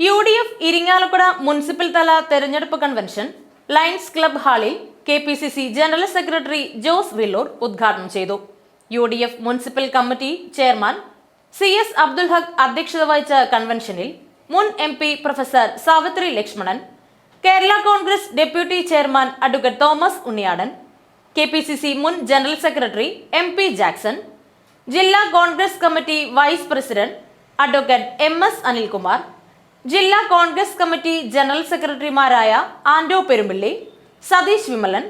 U D F Irinjalakuda municipal തല തെരഞ്ഞെടുപ്പ് convention lions club ഹാളിൽ K P C C general secretary Jose Villoor ഉദ്ഘാടനം ചെയ്തു. U D F municipal committee chairman C S Abdul Haq അധ്യക്ഷത വഹിച്ച കൺവെൻഷനിൽ മുൻ M P professor Savithri Lakshmanan Kerala Congress deputy chairman advocate Thomas Unniyadan K P C C മുൻ general secretary M P Jackson ജില്ലാ Congress committee vice president advocate M S Anilkumar ജില്ലാ Congress committee general സെക്രട്ടറിമാരായ Ando Perumpilly Satheesh Vimalan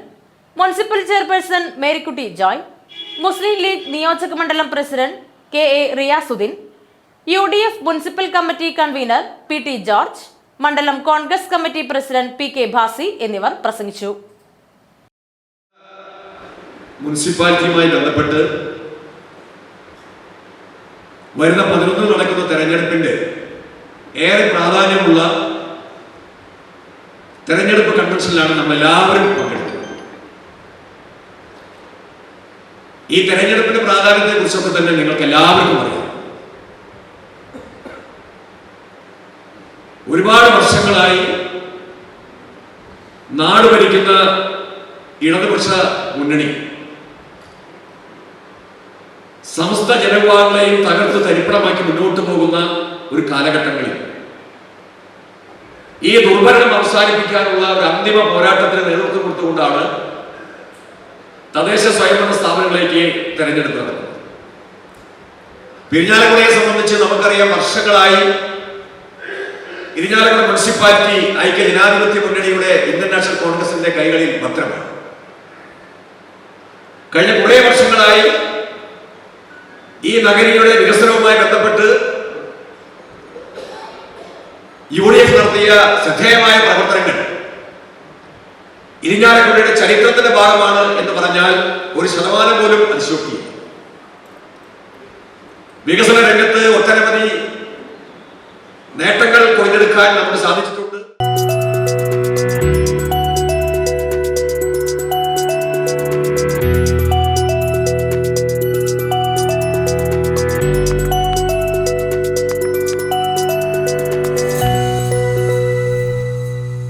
municipal chairperson Marykutty Joy Muslim League നിയോജക മണ്ഡലം president K A Riyasudheen U D F municipal committee convener P T George മണ്ഡലം Congress committee president P K Bhasi എന്നിവർ പ്രസംഗിച്ചു. മുനിസിപ്പാലിറ്റിയുമായി ബന്ധപ്പെട്ട് വരുന്ന പതിനൊന്നിൽ നടക്കുന്ന തെരഞ്ഞെടുപ്പിന്റെ ഏറെ പ്രാധാന്യമുള്ള തെരഞ്ഞെടുപ്പ് കൺവെൻഷനിലാണ് നമ്മൾ എല്ലാവരും പങ്കെടുത്തത്. ഈ തെരഞ്ഞെടുപ്പിന്റെ പ്രാധാന്യത്തെ കുറിച്ചൊക്കെ തന്നെ നിങ്ങൾക്ക് എല്ലാവർക്കും അറിയാം. ഒരുപാട് വർഷങ്ങളായി നാട് ഭരിക്കുന്ന ഇടതുപക്ഷ മുന്നണി സമസ്ത ജനവിഭാഗങ്ങളെയും തകർത്ത് തരിപ്പണമാക്കി മുന്നോട്ട് പോകുന്ന ഒരു കാലഘട്ടങ്ങളിൽ. ഈ ദുർഭരണം അവസാനിപ്പിക്കാനുള്ള ഒരു അന്തിമ പോരാട്ടത്തിന് നേതൃത്വം കൊടുത്തുകൊണ്ടാണ് തദ്ദേശ സ്വയംഭരണ സ്ഥാപനങ്ങളിലേക്ക് തെരഞ്ഞെടുപ്പ് പിരിഞ്ഞാലക്കുടയെ സംബന്ധിച്ച് നമുക്കറിയാം വർഷങ്ങളായി ഇരിഞ്ഞാലക്കുട മുനിസിപ്പാലിറ്റി ഐക്യ ജനാധിപത്യ മുന്നണിയുടെ ഇന്ത്യൻ നാഷണൽ കോൺഗ്രസിന്റെ കൈകളിൽ ഭദ്രമാണ് കഴിഞ്ഞ കുറേ വർഷങ്ങളായി ഈ നഗരിയുടെ വികസനവുമായി ബന്ധപ്പെട്ട് യു ഡി എഫ് നടത്തിയ ശ്രദ്ധേയമായ പ്രവർത്തനങ്ങൾ. ഇരിഞ്ഞാലക്കുടയുടെ ചരിത്രത്തിന്റെ ഭാഗമാണ് എന്ന് പറഞ്ഞാൽ ഒരു ശതമാനം പോലും അതിശോക്തിയില്ല വികസന രംഗത്ത് ഒട്ടനവധി നേട്ടങ്ങൾ കൊയ്തെടുക്കാൻ നമുക്ക് സാധിച്ചിട്ടുണ്ട്.